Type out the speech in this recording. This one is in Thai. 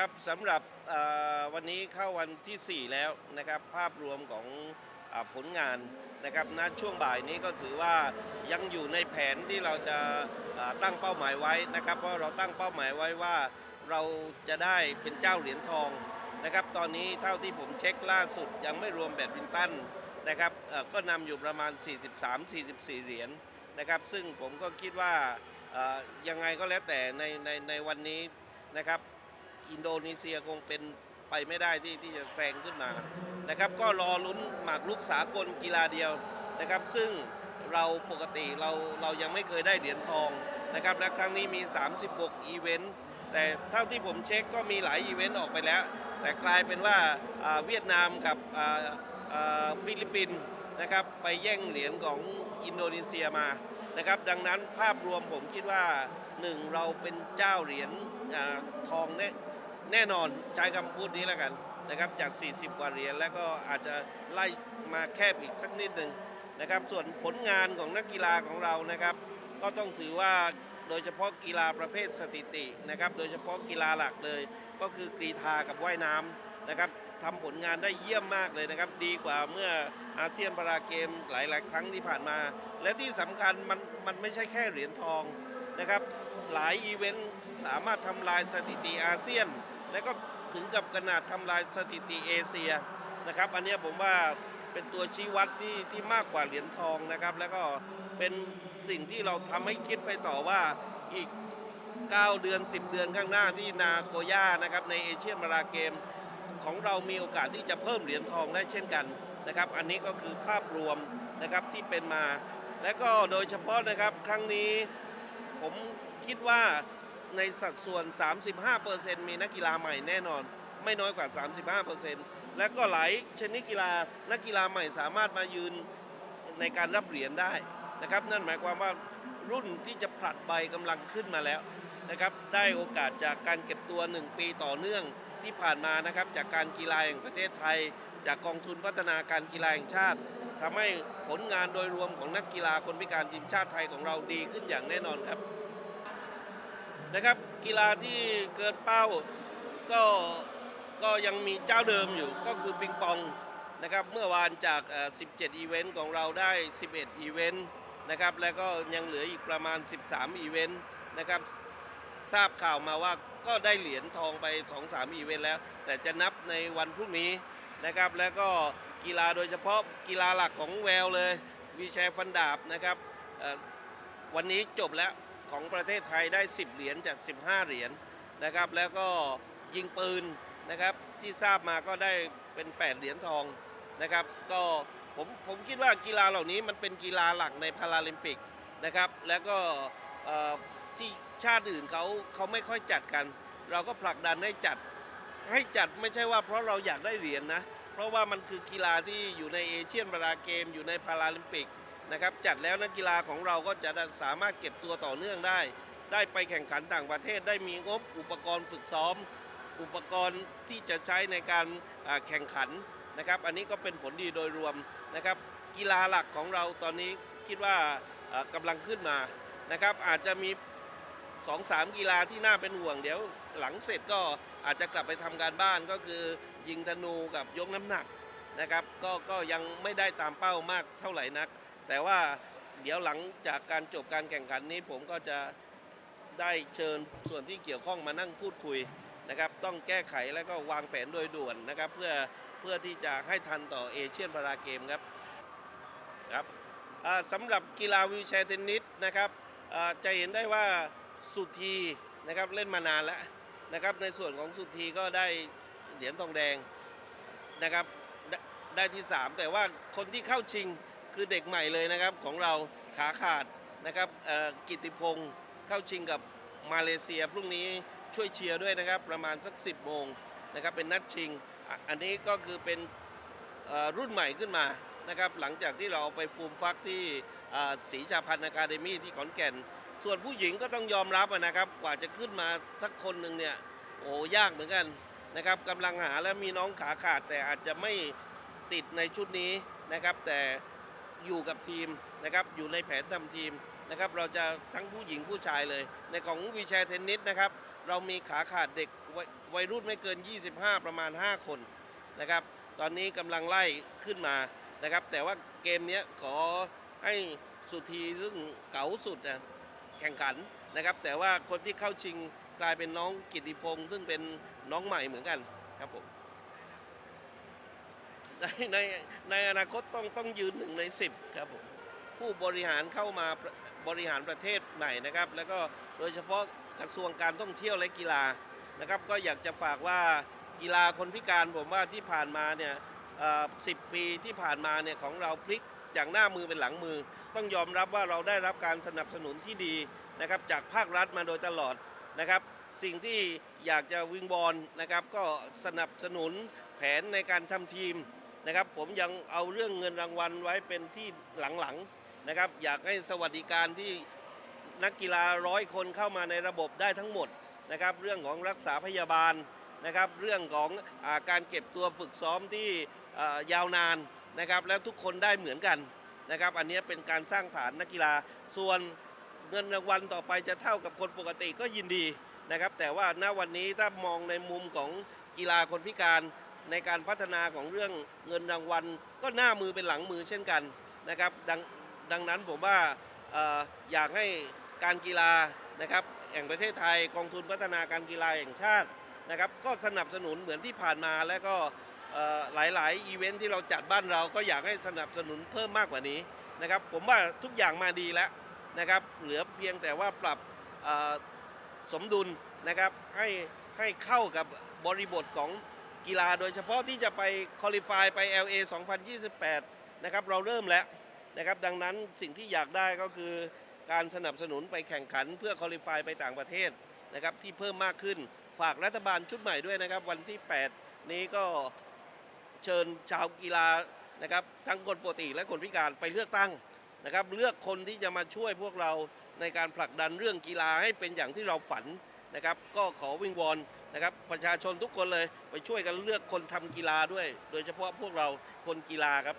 ครับสำหรับวันนี้เข้าวันที่ 4 แล้วนะครับภาพรวมของอผลงานนะครับณช่วงบ่ายนี้ก็ถือว่ายังอยู่ในแผนที่เราจะตั้งเป้าหมายไว้นะครับ เพราะเราตั้งเป้าหมายไว้ว่าเราจะได้เป็นเจ้าเหรียญทองนะครับตอนนี้เท่าที่ผมเช็คล่าสุดยังไม่รวมแบดมินตันนะครับก็นำอยู่ประมาณ 43-44 เหรียญนะครับซึ่งผมก็คิดว่ายังไงก็แล้วแต่ในในในวันนี้นะครับ อินโดนีเซียคงเป็นไปไม่ได้ที่ที่จะแซงขึ้นมานะครับ ก็รอลุ้นหมากรุกสากลกีฬาเดียวนะครับ ซึ่งเราปกติเราเรายังไม่เคยได้เหรียญทองนะครับและครั้งนี้มี 36 อีเวนต์แต่เท่าที่ผมเช็คก็มีหลายอีเวนต์ออกไปแล้ว แต่กลายเป็นว่าเวียดนามกับฟิลิปปินส์นะครับไปแย่งเหรียญของอินโดนีเซียมานะครับ ดังนั้นภาพรวมผมคิดว่าหนึ่งเราเป็นเจ้าเหรียญทองแน่ แน่นอนใช้คำพูดนี้แล้วกันนะครับจาก 40 กว่าเหรียญแล้วก็อาจจะไล่มาแคบอีกสักนิดหนึ่งนะครับ ส่วนผลงานของนักกีฬาของเรานะครับ ก็ต้องถือว่าโดยเฉพาะกีฬาประเภทสถิตินะครับ โดยเฉพาะกีฬาหลักเลย ก็คือกรีธากับว่ายน้ำนะครับทำผลงานได้เยี่ยมมากเลยนะครับ ดีกว่าเมื่ออาเซียนพาราเกมหลาย ๆ ครั้งที่ผ่านมา และที่สำคัญมันมันไม่ใช่แค่เหรียญทองนะครับ หลายอีเวนต์สามารถทำลายสถิติอาเซียน และก็ถึงกับขนาดทำลายสถิติเอเชียนะครับ อันนี้ผมว่าเป็นตัวชี้วัดที่ที่มากกว่าเหรียญทองนะครับ แล้วก็เป็นสิ่งที่เราทำให้คิดไปต่อว่าอีก 9 เดือน 10 เดือนข้างหน้าที่นาโกย่านะครับในเอเชียนมาราเกมของเรามีโอกาสที่จะเพิ่มเหรียญทองได้เช่นกันนะครับ อันนี้ก็คือภาพรวมนะครับที่เป็นมา และก็โดยเฉพาะนะครับครั้งนี้ผมคิดว่า ในสัดส่วน 35%มีนักกีฬาใหม่แน่นอน ไม่น้อยกว่า 35%และก็หลายชนิดกีฬานักกีฬาใหม่สามารถมายืนในการรับเหรียญได้นะครับ นั่นหมายความว่ารุ่นที่จะผลัดใบกำลังขึ้นมาแล้วนะครับ ได้โอกาสจากการเก็บตัว 1 ปีต่อเนื่องที่ผ่านมานะครับ จากการกีฬาแห่งประเทศไทย จากกองทุนพัฒนาการกีฬาแห่งชาติทำให้ผลงานโดยรวมของนักกีฬาคนพิการทีมชาติไทยของเราดีขึ้นอย่างแน่นอนครับ นะครับ กีฬาที่เกินเป้าก็ก็ยังมีเจ้าเดิมอยู่ก็คือปิงปองนะครับเมื่อวานจาก 17 อีเวนต์ของเราได้ 11 อีเวนต์นะครับแล้วก็ยังเหลืออีกประมาณ 13 อีเวนต์นะครับทราบข่าวมาว่าก็ได้เหรียญทองไป 2-3 อีเวนต์แล้ว แต่จะนับในวันพรุ่งนี้นะครับแล้วก็กีฬาโดยเฉพาะกีฬาหลักของแววเลย วีแชร์ฟันดาบนะครับวันนี้จบแล้ว ของประเทศไทยได้ 10 เหรียญจาก 15 เหรียญนะครับ แล้วก็ยิงปืนนะครับที่ทราบมาก็ได้เป็น 8 เหรียญทองนะครับ ก็ผมผมคิดว่ากีฬาเหล่านี้มันเป็นกีฬาหลักในพาราลิมปิกนะครับ แล้วก็ที่ชาติอื่นเขาเขาไม่ค่อยจัดกัน เราก็ผลักดันให้จัดให้จัดไม่ใช่ว่าเพราะเราอยากได้เหรียญนะเพราะว่ามันคือกีฬาที่อยู่ในเอเชียนพาราเกม อยู่ในพาราลิมปิก นะครับจัดแล้วนักกีฬาของเราก็จะสามารถเก็บตัวต่อเนื่องได้ ได้ไปแข่งขันต่างประเทศได้มีงบอุปกรณ์ฝึกซ้อม อุปกรณ์ที่จะใช้ในการแข่งขันนะครับ อันนี้ก็เป็นผลดีโดยรวมนะครับ กีฬาหลักของเราตอนนี้คิดว่าอ่ากำลังขึ้นมานะครับ อาจจะมี2อสามกีฬาที่น่าเป็นห่วงเดี๋ยวหลังเสร็จก็อาจจะกลับไปทำการบ้านก็คือ ยิงธนูกับยกน้ำหนักนะครับก็ก็ยังไม่ได้ตามเป้ามากเท่าไหร่นัก แต่ว่าเดี๋ยวหลังจากการจบการแข่งขันนี้ผมก็จะได้เชิญส่วนที่เกี่ยวข้องมานั่งพูดคุยนะครับ ต้องแก้ไขแล้วก็วางแผนโดยด่วนนะครับ เพื่อเพื่อที่จะให้ทันต่อเอเชียนพาราเกมครับครับสำหรับกีฬาวีลแชร์เทนนิสนะครับจะเห็นได้ว่าสุธีนะครับเล่นมานานแล้วนะครับในส่วนของสุธีก็ได้เหรียญทองแดงนะครับได้ได้ที่ 3 แต่ว่าคนที่เข้าชิง คือเด็กใหม่เลยนะครับของเราขาขาดนะครับกิติพงศ์เข้าชิงกับมาเลเซีย พรุ่งนี้ช่วยเชียร์ด้วยนะครับ ประมาณสัก 10โมงนะครับเป็นนัดชิง อันนี้ก็คือเป็นรุ่นใหม่ขึ้นมานะครับหลังจากที่เราเอาไปฟูมฟักที่ศรีชาพันธ์อะคาเดมี่ที่ขอนแก่น ส่วนผู้หญิงก็ต้องยอมรับนะครับ กว่าจะขึ้นมาสักคนหนึ่งเนี่ยโอ้ยากเหมือนกันนะครับกำลังหาแล้วมีน้องขาขาดแต่อาจจะไม่ติดในชุดนี้นะครับ แต่ อยู่กับทีมนะครับอยู่ในแผนทำทีมนะครับเราจะทั้งผู้หญิงผู้ชายเลย ในของวีแชร์เทนนิสนะครับเรามีขาขาดเด็กวัยวัยรุ่นไม่เกิน 25 ประมาณ 5 คนนะครับตอนนี้กำลังไล่ขึ้นมานะครับแต่ว่าเกมนี้ขอให้สุธีซึ่งเก๋าสุดนะแข่งขันนะครับแต่ว่าคนที่เข้าชิงกลายเป็นน้องกิติพงศ์ซึ่งเป็นน้องใหม่เหมือนกันครับผม ในในในอนาคตต้องต้องยืนหนึ่งในสิบครับผมผู้บริหารเข้ามาบริหารประเทศใหม่นะครับ แล้วก็โดยเฉพาะกระทรวงการท่องเที่ยวและกีฬานะครับ ก็อยากจะฝากว่ากีฬาคนพิการผมว่าที่ผ่านมาเนี่ยสิบปีที่ผ่านมาเนี่ยของเราพลิกจากหน้ามือเป็นหลังมือ ต้องยอมรับว่าเราได้รับการสนับสนุนที่ดีนะครับจากภาครัฐมาโดยตลอดนะครับ สิ่งที่อยากจะวิงบอลนะครับ ก็สนับสนุนแผนในการทำทีม นะครับผมยังเอาเรื่องเงินรางวัลไว้เป็นที่หลังๆนะครับ อยากให้สวัสดิการที่นักกีฬาร้อยคนเข้ามาในระบบได้ทั้งหมดนะครับ เรื่องของรักษาพยาบาลนะครับ เรื่องของอาการเก็บตัวฝึกซ้อมที่ยาวนานนะครับ แล้วทุกคนได้เหมือนกันนะครับ อันนี้เป็นการสร้างฐานนักกีฬาส่วนเงินรางวัลต่อไปจะเท่ากับคนปกติก็ยินดีนะครับ แต่ว่าณวันนี้ถ้ามองในมุมของกีฬาคนพิการ ในการพัฒนาของเรื่องเงินรางวัล ก็หน้ามือเป็นหลังมือเช่นกันนะครับดังดังนั้นผมว่าออยากให้การกีฬานะครับแห่งประเทศไทยกองทุนพัฒนาการกีฬาแห่งชาตินะครับก็สนับสนุนเหมือนที่ผ่านมาแล้วก็หลายๆอีเวนท์ที่เราจัดบ้านเราก็อยากให้สนับสนุนเพิ่มมากกว่านี้นะครับผมว่าทุกอย่างมาดีแล้วนะครับเหลือเพียงแต่ว่าปรับสมดุลนะครับให้ให้เข้ากับบริบทของ กีฬาโดยเฉพาะที่จะไปคอลิฟายไป LA 2028 นะครับเราเริ่มแล้วนะครับดังนั้นสิ่งที่อยากได้ก็คือการสนับสนุนไปแข่งขันเพื่อคอลิฟายไปต่างประเทศนะครับที่เพิ่มมากขึ้นฝากรัฐบาลชุดใหม่ด้วยนะครับ วันที่ 8 นี้ก็เชิญชาวกีฬานะครับทั้งคนปกติและคนพิการไปเลือกตั้งนะครับ เลือกคนที่จะมาช่วยพวกเราในการผลักดันเรื่องกีฬาให้เป็นอย่างที่เราฝัน นะครับก็ขอวิงวอนนะครับประชาชนทุกคนเลยไปช่วยกันเลือกคนทำกีฬาด้วย โดยเฉพาะพวกเราคนกีฬาครับ